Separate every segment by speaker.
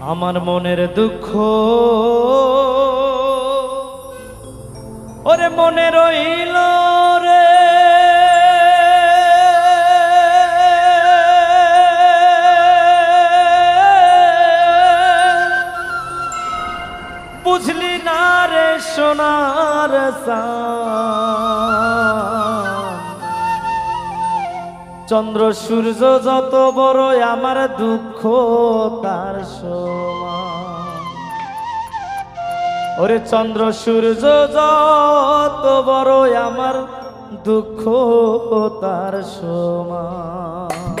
Speaker 1: আমার মনের দুঃখ ওরে মনে রইল রে বুঝলি না রে সোনার চাঁদ। চন্দ্র সূর্য যত বড় আমার দুঃখ তার ওরে চন্দ্র সূর্য যত বড় আমার দুঃখ তার সমান।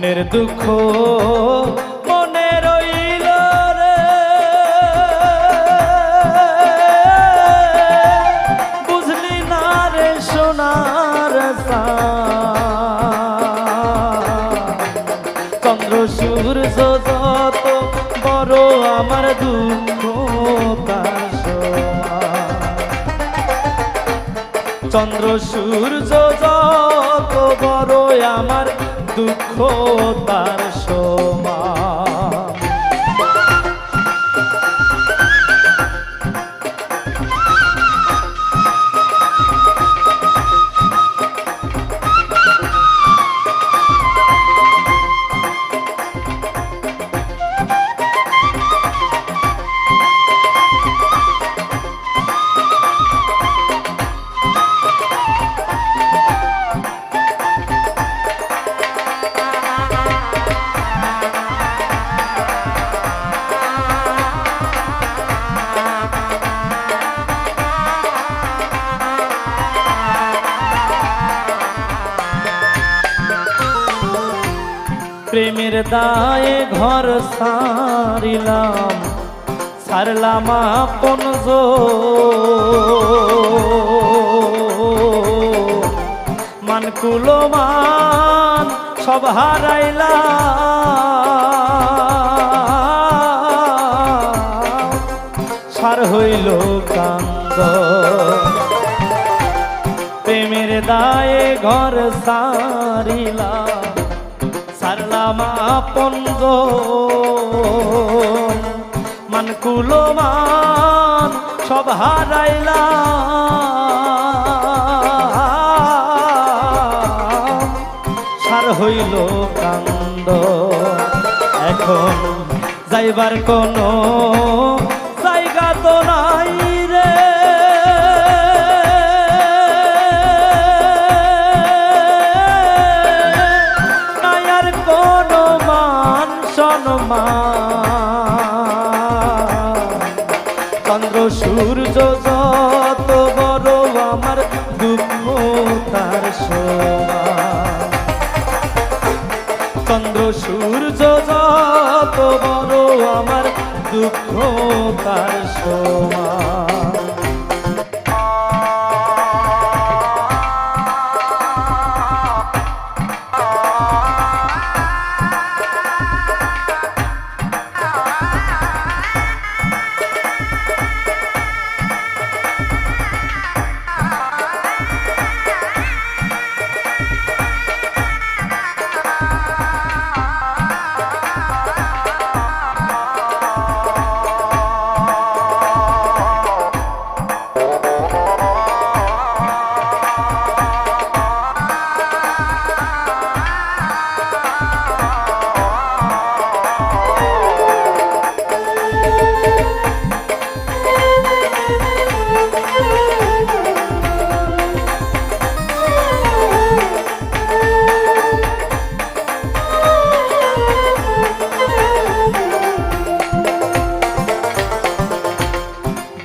Speaker 1: মনের দুঃখ মনে রইল রে বুঝলি না রে সোনার চন্দ্র সূর্য যত বড় আমার দুঃখ। চন্দ্র সূর্য যত বড় আমার দুঃখ তার সমান। প্রেমের দায়ে ঘর সারিলাম, সারলাম আপন মানকুলো মান সব হারাইলাম, সার হইল কান্দ। প্রেমের দায়ে ঘর সারিলাম সারলাম পঞ্জ মানকুলো মান সব হারাইলা সার হইল কান্দ এখন যাইবার কোনো জায়গা তো নাই। সম্মান চন্দ্র, সূর্য যত বড় আমার দুঃখ, তার চন্দ্র, সূর্য যত বড় আমার দুঃখ, তার সমান।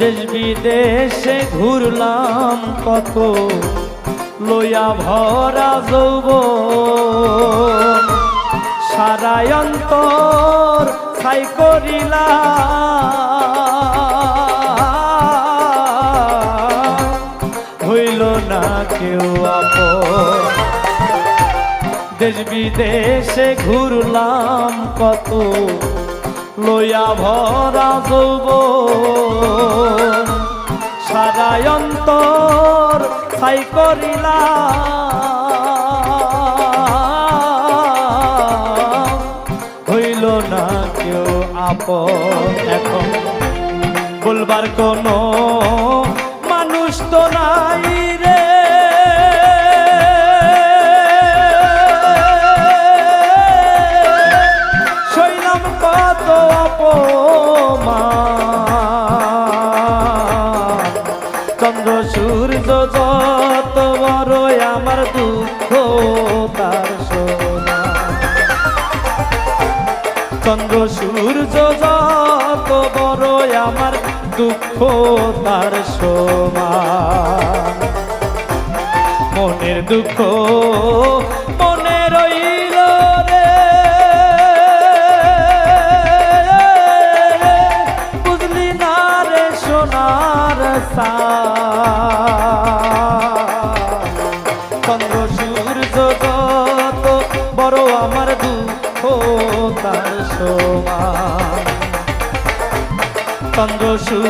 Speaker 1: দেশে ঘুরলাম কত, লইয়া ভরা যৌব সারায় অন্তর ছাই করিলা হইল না কেউ আপ দেশ বিদেশে ঘুরলাম কত লইয়া ভরা যৌব সারায় অন্তর ছাই করিলা। হইল না কেউ আপ এখন। বলবার কোনো মানুষ তো নাই। আমার দুঃখ তার সোনা। চন্দ্র সূর্য যত বড় আমার দুঃখ তার সোমা মনের দুঃখ